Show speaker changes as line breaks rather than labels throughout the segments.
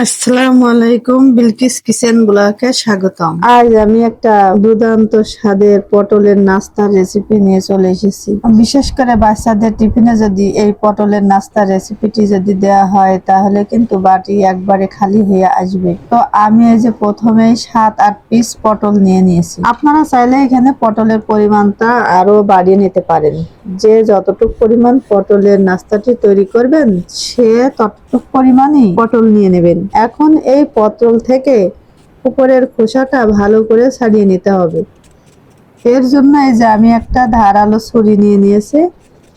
আসসালামু আলাইকুম, বিলকিস কিচেন ব্লকে স্বাগতম। আজ আমি একটা দুর্দান্ত স্বাদের পটলের নাস্তার রেসিপি নিয়ে চলে এসেছি। বিশেষ করে বাচ্চাদের টিফিনে যদি এই পটলের নাস্তার রেসিপিটি যদি দেওয়া হয়, তাহলে কিন্তু বাটি একবারে খালি হয়ে আসবে। তো আমি এই যে প্রথমেই সাত, আট পিস পটল নিয়ে নিয়েছি। আপনারা চাইলে এখানে পটলের পরিমাণটা আরও বাড়িয়ে নিতে পারেন। যে যতটুকু পরিমাণ পটলের নাস্তাটি তৈরি করবেন, সে ততটুকু পরিমাণই পটল নিয়ে নেবেন। এখন এই পটল থেকে উপরের খোসাটা ভালো করে ছাড়িয়ে নিতে হবে। এর জন্য এই যে আমি একটা ধারালো ছুরি নিয়ে নিয়েছি,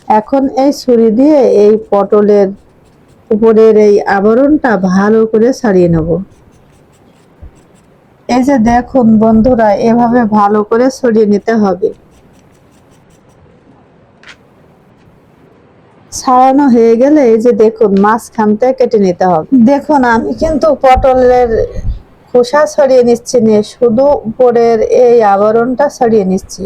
এখন এই ছুরি দিয়ে এই পটলের উপরের এই আবরণটা ভালো করে ছাড়িয়ে নেব। এই যে দেখুন বন্ধুরা, এভাবে ভালো করে ছড়িয়ে নিতে হবে। ছাড়ানো হয়ে গেলে এই যে দেখুন, মাঝখান থেকে কেটে নিতে হবে। দেখুন, আমি কিন্তু পটলের খোসা ছড়িয়ে নিচ্ছি না, শুধু উপরের এই আবরণটা ছড়িয়ে নিচ্ছি।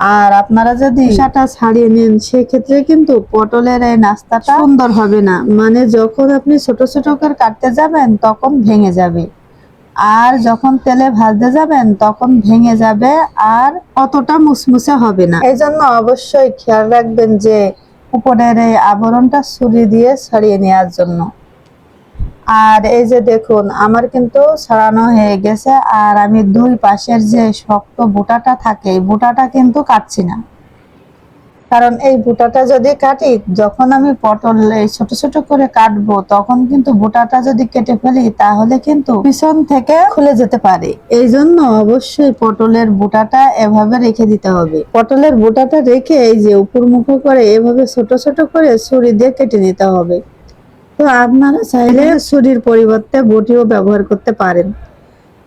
আর আপনারা যদি খোসাটা ছাড়িয়ে নেন, সেক্ষেত্রে কিন্তু পটলের এই নাস্তাটা সুন্দর হবে না। মানে যখন আপনি ছোট ছোট করে কাটতে যাবেন, তখন ভেঙে যাবে। আর যখন তেলে ভাজতে যাবেন, তখন ভেঙে যাবে আর অতটা মুসমুসে হবে না। এই জন্য অবশ্যই খেয়াল রাখবেন যে উপরের এই আবরণটা ছুরি দিয়ে ছাড়িয়ে নেওয়ার জন্য। আর এই যে দেখুন, আমার কিন্তু ছাড়ানো হয়ে গেছে, আর আমি দুই পাশের যে শক্ত বুটাটা থাকে বুটাটা কিন্তু কাটছি না। কারণ এই বুটাটা যদি কাটি, যখন আমি পটল ছোট ছোট করে কাটবো, তখন কিন্তু বুটাটা যদি কেটে ফেলি, তাহলে কিন্তু পিছন থেকে খুলে যেতে পারে। এই জন্য অবশ্যই পটলের বুটাটা এভাবে রেখে দিতে হবে। পটলের বুটাটা রেখে এই যে উপর মুখ করে এভাবে ছোট ছোট করে ছুরি দিয়ে কেটে নিতে হবে। তো আপনারা চাইলে ছুরির পরিবর্তে বটিও ব্যবহার করতে পারেন।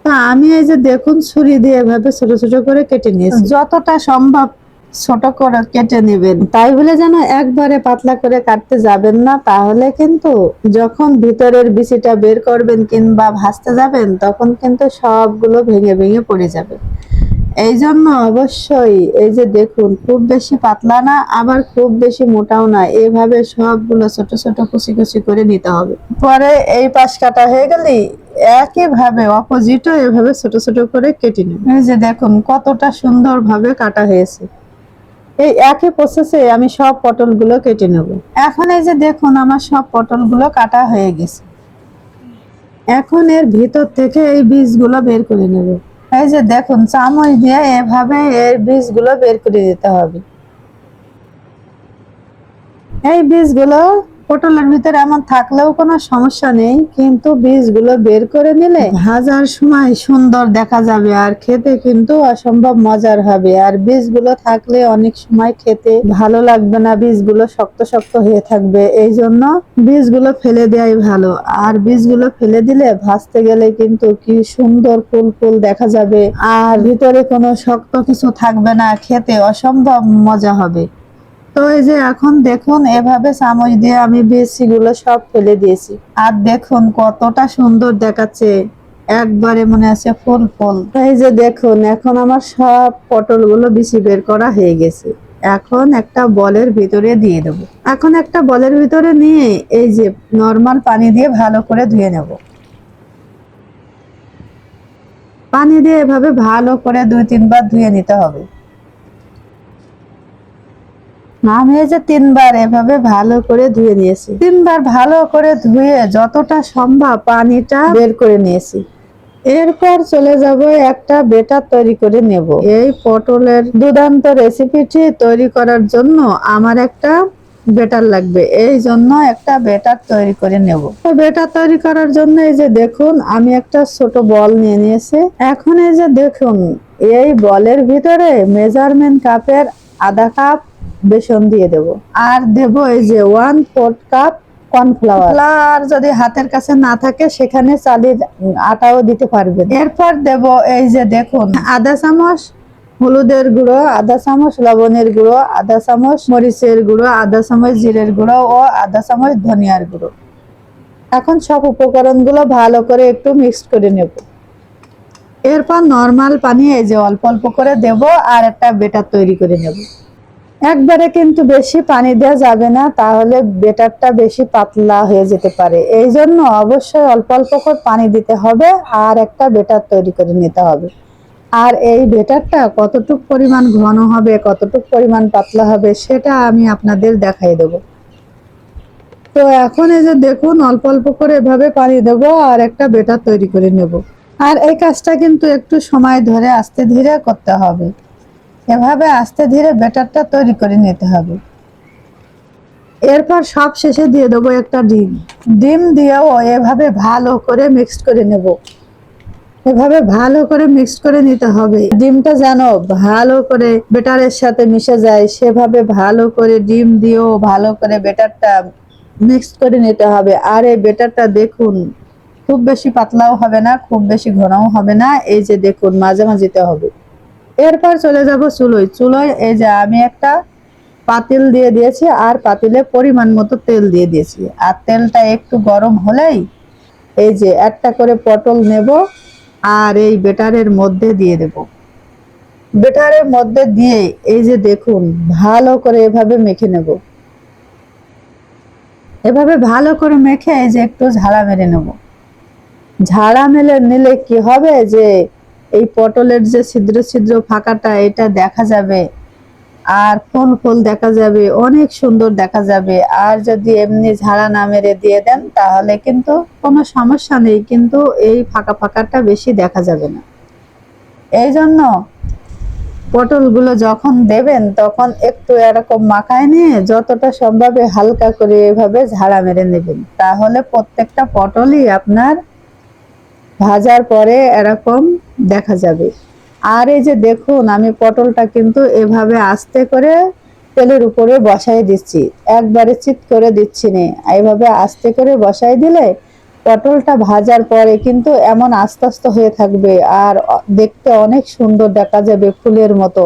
তো আমি এই যে দেখুন, ছুরি দিয়ে এভাবে ছোট ছোট করে কেটে নিয়েছি। যতটা সম্ভব ছোট করে কেটে নেবেন। তাই বলে যেন একবারে পাতলা করে কাটতে যাবেন না, তাহলে কিন্তু যখন ভিতরের বিচিটা বের করবেন কিংবা ভাজতে যাবেন, তখন কিন্তু সবগুলো ভেঙে ভেঙে পড়ে যাবে। এই জন্য অবশ্যই এই যে দেখুন, খুব বেশি পাতলা না, আবার খুব বেশি মোটাও না, এভাবে সবগুলো ছোট ছোট কুচি কুচি করে নিতে হবে। পরে এই পাশ কাটা হয়ে গেলে একইভাবে অপোজিটও এভাবে ছোট ছোট করে কেটে নেব এই যে দেখুন, কতটা সুন্দরভাবে কাটা হয়েছে। এই একই প্রসেসে আমি সব পটলগুলো কেটে নেব। এখন এই যে দেখুন, আমার সব পটলগুলো কাটা হয়ে গেছে। এখন এর ভিতর থেকে এই বীজগুলো বের করে নেব। এই যে দেখুন, চামচ দিয়ে এভাবে এর বীজগুলো বের করে দিতে হবে। এই বীজগুলো পটলের ভিতরে এমন থাকলেও কোনো সমস্যা নেই, কিন্তু বীজগুলো বের করে নিলে ভাজার সময় সুন্দর দেখা যাবে আর খেতে কিন্তু অসম্ভব মজার হবে। আর বীজগুলো থাকলে অনেক সময় খেতে ভালো লাগবে না, বীজগুলো শক্ত শক্ত হয়ে থাকবে। এই জন্য বীজগুলো ফেলে দেওয়াই ভালো। আর বীজগুলো ফেলে দিলে ভাজতে গেলে কিন্তু কি সুন্দর ফুল ফুল দেখা যাবে। আর ভিতরে কোনো শক্ত কিছু থাকবে না, খেতে অসম্ভব মজা হবে। তো এই যে এখন দেখুন, এভাবে চামচ দিয়ে আমি বেশি গুলো সব ফেলে দিয়েছি। আর দেখুন কতটা সুন্দর দেখাচ্ছে, একবারে মনে আছে ফুল ফুল। এই যে দেখুন, এখন আমার সব পটলগুলো বেশি বের করা হয়ে গেছে। এখন একটা বলের ভিতরে দিয়ে দেব। এখন একটা বলের ভিতরে নিয়ে এই যে নর্মাল পানি দিয়ে ভালো করে ধুয়ে নেব। পানি দিয়ে এভাবে ভালো করে দুই তিনবার ধুয়ে নিতে হবে। আমি এই যে তিনবার এভাবে ভালো করে ধুয়ে নিয়েছি। তিনবার ভালো করে ধুয়ে যতটা সম্ভব পানিটা বের করে নিয়েছি। এরপর চলে যাব একটা বেটার তৈরি করে নেব। এই পটলের দুর্দান্ত রেসিপিটি তৈরি করার জন্য আমার একটা বেটার লাগবে। এই জন্য একটা বেটার তৈরি করে নেব। তো বেটার তৈরি করার জন্য এই যে দেখুন, আমি একটা ছোট বল নিয়ে নিয়েছি। এখন এই যে দেখুন, এই বলের ভিতরে মেজারমেন্ট কাপের আধা কাপ বেসন দিয়ে দেব। আর দেব এই যে one fourth cup cornflour flour যদি হাতের কাছে না থাকে সেখানে চালের আটাও দিতে পারবেন। এরপর দেব এই যে দেখুন আধা চামচ হলুদের গুঁড়ো আধা চামচ লবণের গুঁড়ো আধা চামচ মরিচের গুঁড়ো আধা চামচ জিরের গুঁড়ো ও আধা চামচ ধনিয়ার গুঁড়ো। এখন সব উপকরণগুলো ভালো করে একটু মিক্সড করে নেব। এরপর নর্মাল পানি এই যে অল্প অল্প করে দেব আর একটা বেটার তৈরি করে নেব। একবারে কিন্তু বেশি পানি দেওয়া যাবে না, তাহলে বেটারটা বেশি পাতলা হয়ে যেতে পারে। এই জন্য অবশ্যই অল্প অল্প করে পানি দিতে হবে আর একটা বেটার তৈরি করে নিতে হবে। আর এই বেটারটা কতটুক পরিমাণ ঘন হবে, কতটুক পরিমাণ পাতলা হবে, সেটা আমি আপনাদের দেখাই দেব। তো এখন এই যে দেখুন, অল্প অল্প করে এভাবে পানি দেবো আর একটা বেটার তৈরি করে নেব। আর এই কাজটা কিন্তু একটু সময় ধরে আস্তে ধীরে করতে হবে। এভাবে আস্তে ধীরে ব্যাটারটা তৈরি করে নিতে হবে। এরপর সব শেষে দিয়ে দেবো একটা ডিম। ডিম দিয়েও এভাবে ভালো করে মিক্সড করে নেব। এভাবে ভালো করে মিক্সড করে নিতে হবে। ডিমটা যেন ভালো করে বেটারের সাথে মিশে যায়, সেভাবে ভালো করে ডিম দিয়েও ভালো করে বেটারটা মিক্সড করে নিতে হবে। আর এই বেটারটা দেখুন, খুব বেশি পাতলাও হবে না, খুব বেশি ঘনও হবে না। এই যে দেখুন মাঝে মাঝামাঝিতে হবে। এরপর চলে যাব চুলোয়। চুলোয় এই যে আমি একটা পাতিল দিয়ে দিয়েছি, আর পাতিলে পরিমাণ মতো তেল দিয়ে দিয়েছি। আর তেলটা একটু গরম হলেই এই যে একটা করে পটল নেব, আর এই বেটারের মধ্যে দিয়ে দেব। বেটারের মধ্যে দিয়ে এই যে দেখুন, ভালো করে এভাবে মেখে নেব। এভাবে ভালো করে মেখে এই যে একটু ঝাড়া মেরে নেব। ঝাড়া মেলে নিলে কি হবে যে এই পটলের যে ছিদ্র ছিদ্র ফাঁকাটা, এটা দেখা যাবে। আর ফুল ফুল দেখা যাবে, অনেক সুন্দর দেখা যাবে। আর যদি এমনি ঝাড়া না মেরে দিয়ে দেন, তাহলে কিন্তু কোনো সমস্যা নেই, কিন্তু এই ফাঁকা ফাঁকাটা বেশি দেখা যাবে না। এই জন্য পটলগুলো যখন দেবেন, তখন একটু এরকম মাখায় নিয়ে যতটা সম্ভব হালকা করে এভাবে ঝাড়া মেরে নেবেন। তাহলে প্রত্যেকটা পটলই আপনার ভাজার পরে এরকম দেখা যাবে। আর এই যে দেখুন, আমি পটলটা কিন্তু এভাবে আস্তে করে তেলের উপরে বসাই দিচ্ছি। একবারে চিত করে দিচ্ছি না। এভাবে আস্তে করে বসাই দিলে পটলটা ভাজার পরে কিন্তু এমন আস্তে আস্তে হয়ে থাকবে। আর দেখতে অনেক সুন্দর দেখা যাবে ফুলের মতো।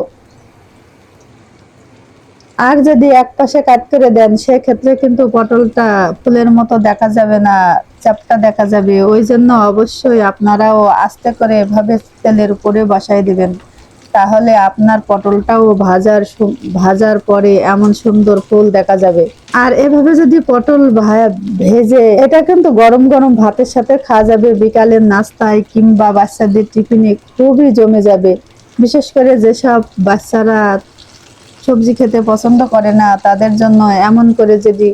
আর যদি এক পাশে কাট করে দেন, সেক্ষেত্রে কিন্তু পটলটা ফুলের মতো দেখা যাবে না চাপটা দেখা যাবে। ওই জন্য অবশ্যই আপনারাও আস্তে করে এভাবে তেলের উপরে বসাই দিবেন। তাহলে আপনার পটলটাও ভাজার ভাজার পরে এমন সুন্দর ফুল দেখা যাবে। আর এভাবে যদি পটল ভেজে, এটা কিন্তু গরম গরম ভাতের সাথে খাওয়া যাবে। বিকালের নাস্তায় কিংবা বাচ্চাদের টিফিনে খুবই জমে যাবে। বিশেষ করে যেসব বাচ্চারা সবজি খেতে পছন্দ করে না, তাদের জন্য এমন করে যদি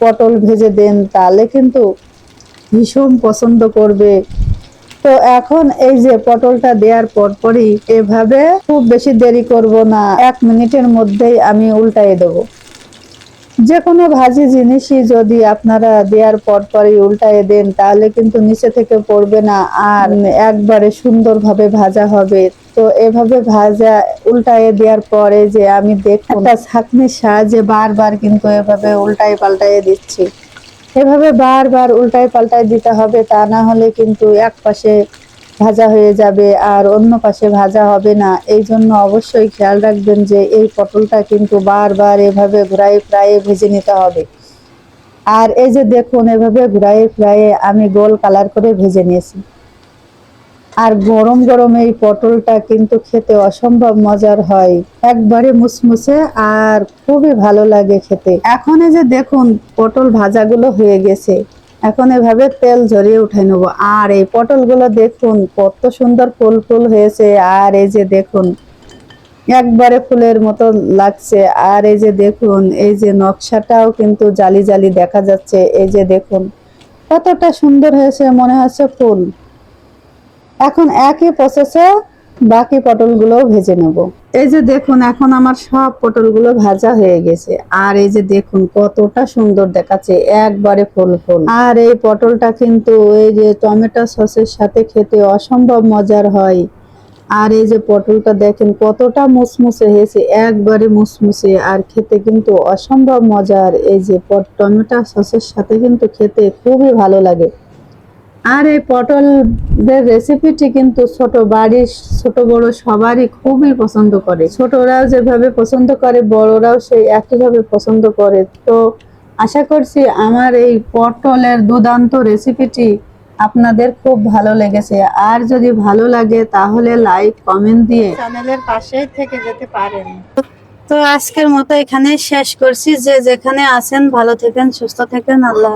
পটল ভেজে দেন, তাহলে কিন্তু ভীষণ পছন্দ করবে। তো এখন এই যে পটলটা দেওয়ার পরপরই এভাবে খুব বেশি দেরি করব না, এক মিনিটের মধ্যেই আমি উল্টাই দেবো। যে কোনো ভাজি জিনিসই যদি আপনারা দেওয়ার পর পরই উল্টায়ে দেন, তাহলে কিন্তু নিচে থেকে পড়বে না, আর একবারে সুন্দরভাবে ভাজা হবে। তো এভাবে ভাজা উল্টায়ে দেওয়ার পরে যে আমি দেখুন একটা ছাঁকনির সাহায্যে বারবার কিন্তু এভাবে উল্টাই পাল্টাই দিচ্ছি। এভাবে বারবার উল্টাই পাল্টাই দিতে হবে তা না হলে কিন্তু এক পাশে ভাজা হয়ে যাবে আর অন্য পাশে ভাজা হবে না। এই জন্য অবশ্যই খেয়াল রাখবেন যে এই পটলটা কিন্তু বারবার এভাবে ঘুরাই ফ্রাইয়ে ভেজে নিতে হবে। আর এই যে দেখুন এভাবে ঘুরাই ফ্রাইয়ে আমি গোল কালার করে ভেজে নিয়েছি। আর গরম গরম এই পটলটা কিন্তু খেতে অসম্ভব মজার হয়। একবারে মুসমুসে আর খুবই ভালো লাগে খেতে। এখন এই যে দেখুন, পটল ভাজাগুলো হয়ে গেছে। এখন এভাবে তেল ঝরিয়ে উঠে নেব। আর এই পটলগুলো দেখুন, কত সুন্দর ফুল ফুল হয়েছে। আর এই যে দেখুন, একবারে ফুলের মতো লাগছে। আর এই যে দেখুন, এই যে নকশাটাও কিন্তু জালি জালি দেখা যাচ্ছে। এই যে দেখুন, কতটা সুন্দর হয়েছে, মনে হচ্ছে ফুল। এখন একই প্রসেসে বাকি পটলগুলো ভেজে নেব। এই যে দেখুন, এখন আমার সব পটলগুলো ভাজা হয়ে গেছে। আর এই যে দেখুন, কতটা সুন্দর দেখাচ্ছে, একবারে ফুল ফুল। আর এই পটলটা কিন্তু এই যে টমেটো সসের সাথে খেতে অসম্ভব মজার হয়। আর এই যে পটলটা দেখেন, কতটা মুসমুসে হয়েছে, একবারে মুসমুসে। আর খেতে কিন্তু অসম্ভব মজার, এই যে টমেটো সসের সাথে কিন্তু খেতে খুবই ভালো লাগে। আর এই পটলের রেসিপিটি কিন্তু ছোট বাড়ির, ছোট বড় সবারই খুবই পছন্দ করে। ছোটরাও যেভাবে পছন্দ করে, বড়রাও সেই একইভাবে পছন্দ করে। তো আশা করছি আমার এই পটলের দুর্দান্ত রেসিপিটি আপনাদের খুব ভালো লেগেছে। আর যদি ভালো লাগে তাহলে লাইক কমেন্ট দিয়ে চ্যানেলের পাশেই থেকে যেতে পারেন। তো আজকের মতো এখানে শেষ করছি। যে যেখানে আছেন ভালো থাকেন, সুস্থ থাকেন। আল্লাহ।